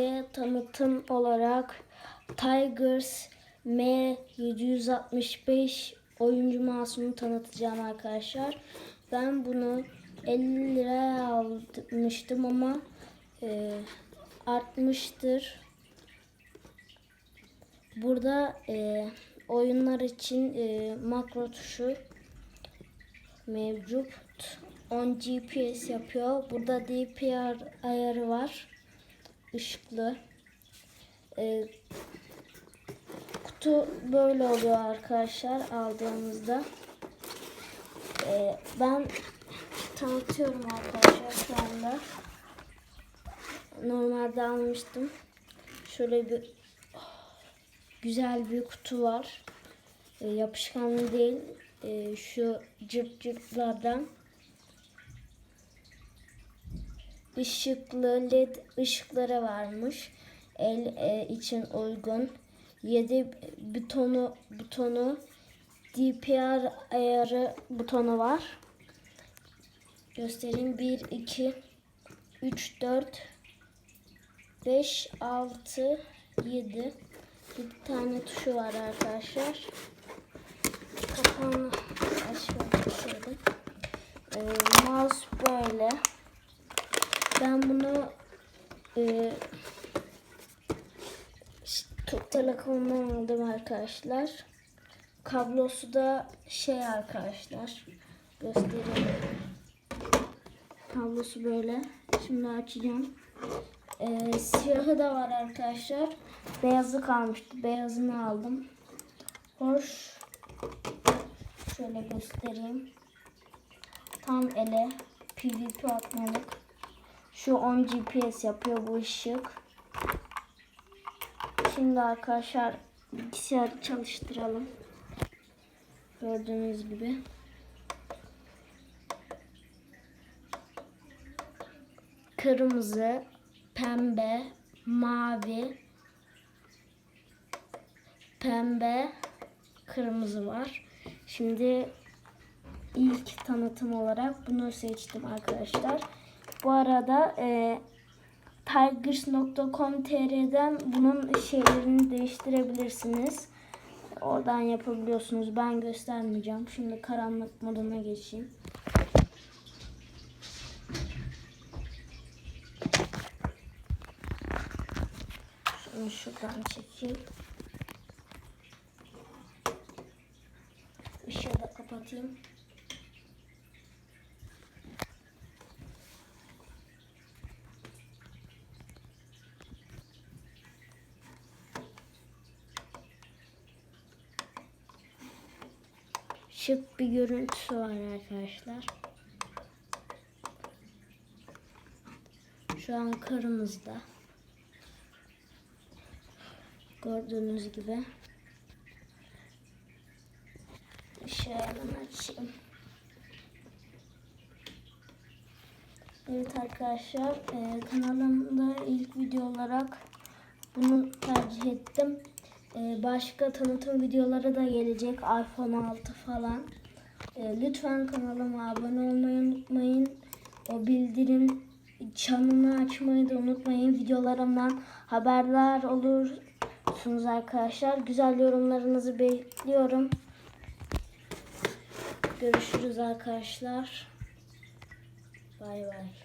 Ve tanıtım olarak Tigers M765 oyuncu mouse'unu tanıtacağım arkadaşlar. Ben bunu 50 liraya almıştım ama e, artmıştır. Burada e, oyunlar için e, makro tuşu mevcut. 10 GPS yapıyor. Burada DPR ayarı var. Işıklı. E, kutu böyle oluyor arkadaşlar aldığımızda. E, ben tanıtıyorum arkadaşlar şu anda. Normalde almıştım. Şöyle bir güzel bir kutu var. E, yapışkanlı değil. E, şu cırt cırtlardan. Işıklı led ışıkları varmış. El e, için uygun. 7 butonu butonu DPR ayarı butonu var. Göstereyim. 1 2 3 4 5 6 7 bir tane tuşu var arkadaşlar. Kapağını açmak istedim. Ee, mouse böyle. Ben bunu e, Türk Telekom'dan aldım arkadaşlar. Kablosu da şey arkadaşlar. Göstereyim. Kablosu böyle. Şimdi açacağım. Ee, siyahı da var arkadaşlar. Beyazı kalmıştı. Beyazını aldım. Hoş. Şöyle göstereyim. Tam ele PVP atmalık. Şu 10 GPS yapıyor bu ışık. Şimdi arkadaşlar bilgisayarı çalıştıralım. Gördüğünüz gibi. Kırmızı, pembe, mavi, pembe, kırmızı var. Şimdi ilk tanıtım olarak bunu seçtim arkadaşlar. Bu arada e, tigers.com.tr'den bunun şeylerini değiştirebilirsiniz. Oradan yapabiliyorsunuz. Ben göstermeyeceğim. Şimdi karanlık moduna geçeyim. Şunu şuradan çekeyim. Işığı da kapatayım. Şık bir görüntüsü var arkadaşlar. Şu an kırmızıda. Gördüğünüz gibi. Şöyle açayım. Evet arkadaşlar e, kanalımda ilk video olarak bunu tercih ettim. E, başka tanıtım videoları da gelecek iPhone 6 falan. E, lütfen kanalıma abone olmayı unutmayın. O bildirim çanını açmayı da unutmayın. Videolarımdan haberdar olursunuz arkadaşlar. Güzel yorumlarınızı bekliyorum. Görüşürüz arkadaşlar. Bay bay.